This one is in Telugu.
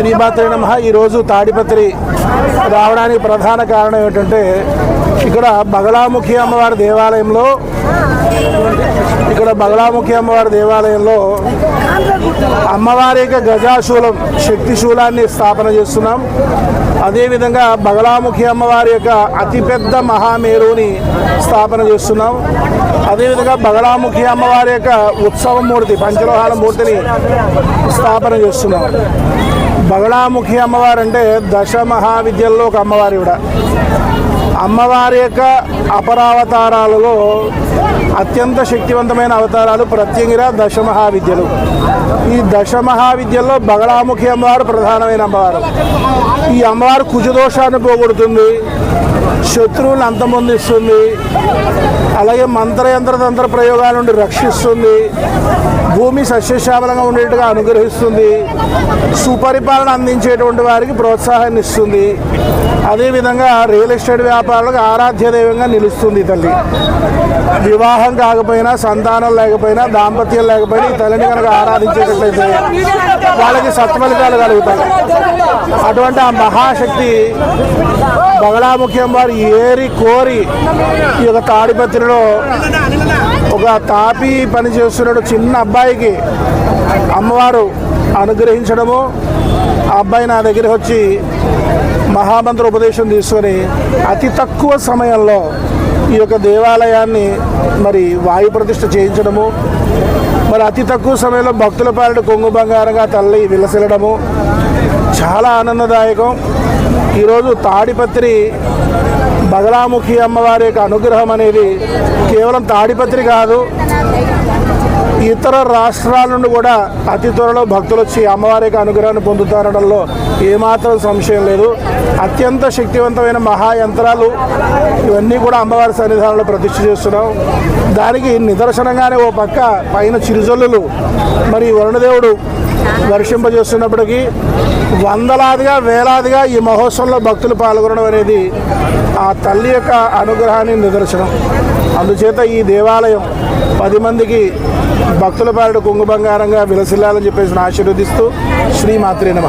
శ్రీమాత్రే నమ. ఈరోజు తాడిపత్రి రావడానికి ప్రధాన కారణం ఏమిటంటే ఇక్కడ బగలాముఖి అమ్మవారి దేవాలయంలో ఇక్కడ బగలాముఖి అమ్మవారి దేవాలయంలో అమ్మవారి యొక్క గజాశూలం శక్తిశూలాన్ని స్థాపన చేస్తున్నాం. అదేవిధంగా బగలాముఖి అమ్మవారి యొక్క అతిపెద్ద మహామేరుని స్థాపన చేస్తున్నాం. అదేవిధంగా బగలాముఖి అమ్మవారి యొక్క ఉత్సవ మూర్తి పంచలోహాల మూర్తిని స్థాపన చేస్తున్నాం. బగళాముఖి అమ్మవారు అంటే దశ మహావిద్యల్లో ఒక అమ్మవారి కూడా అమ్మవారి యొక్క అపరావతారాలలో అత్యంత శక్తివంతమైన అవతారాలు ప్రత్యంగిర దశ మహావిద్యలు ఈ దశ మహావిద్యల్లో బగళాముఖి అమ్మవారు ప్రధానమైన అమ్మవారు. ఈ అమ్మవారు కుజదోషాన్ని పోగొడుతుంది. శత్రువులను అంతమొందిస్తుంది అలాగే మంత్రయంత్ర తంత్ర ప్రయోగాల నుండి రక్షిస్తుంది. భూమి సస్యశ్యామలంగా ఉండేట్టుగా అనుగ్రహిస్తుంది. సుపరిపాలన అందించేటువంటి వారికి ప్రోత్సాహాన్ని ఇస్తుంది. అదేవిధంగా రియల్ ఎస్టేట్ వ్యాపారులకు ఆరాధ్య దైవంగా నిలుస్తుంది తల్లి. వివాహం కాకపోయినా సంతానం లేకపోయినా దాంపత్యం లేకపోయినా ఈ తల్లిని కనుక ఆరాధించేటట్లయితే వాళ్ళకి సత్ఫలితాలు కలుగుతాయి. అటువంటి ఆ మహాశక్తి బగళాముఖ్యం వారి ఏరి కోరి ఈ యొక్క తాడిపత్రిలో ఒక తాపి పని చేస్తున్నాడు చిన్న అబ్బాయికి. అమ్మవారు అనుగ్రహించడము. ఆ అబ్బాయి నా దగ్గరికి వచ్చి మహామంత్ర ఉపదేశం తీసుకొని అతి తక్కువ సమయంలో ఈ యొక్క దేవాలయాన్ని మరి వాయు ప్రతిష్ఠ చేయించడము. మరి అతి తక్కువ సమయంలో భక్తుల పాలిట కొంగు బంగారంగా తల్లి విలసిల్లడము. చాలా ఆనందదాయకం. ఈరోజు తాడిపత్రి బగలాముఖి అమ్మవారి యొక్క అనుగ్రహం అనేది కేవలం తాడిపత్రి కాదు ఇతర రాష్ట్రాల నుండి కూడా అతి త్వరలో భక్తులు వచ్చి అమ్మవారి యొక్క అనుగ్రహాన్ని పొందుతారనడంలో ఏమాత్రం సంశయం లేదు. అత్యంత శక్తివంతమైన మహాయంత్రాలు ఇవన్నీ కూడా అమ్మవారి సన్నిధానంలో ప్రతిష్ఠ చేస్తున్నాం. దానికి నిదర్శనంగానే ఓ పక్క పైన చిరుజల్లులు మరి వరుణదేవుడు వర్షింపజేస్తున్నప్పటికీ వందలాదిగా వేలాదిగా ఈ మహోత్సవంలో భక్తులు పాల్గొనడం అనేది ఆ తల్లి యొక్క అనుగ్రహాన్ని నిదర్శనం. అందుచేత ఈ దేవాలయం పది మందికి భక్తుల పాలిట కుంగు బంగారంగా విలసిల్లాలని చెప్పేసి ఆశీర్వదిస్తూ శ్రీమాత్రే నమ.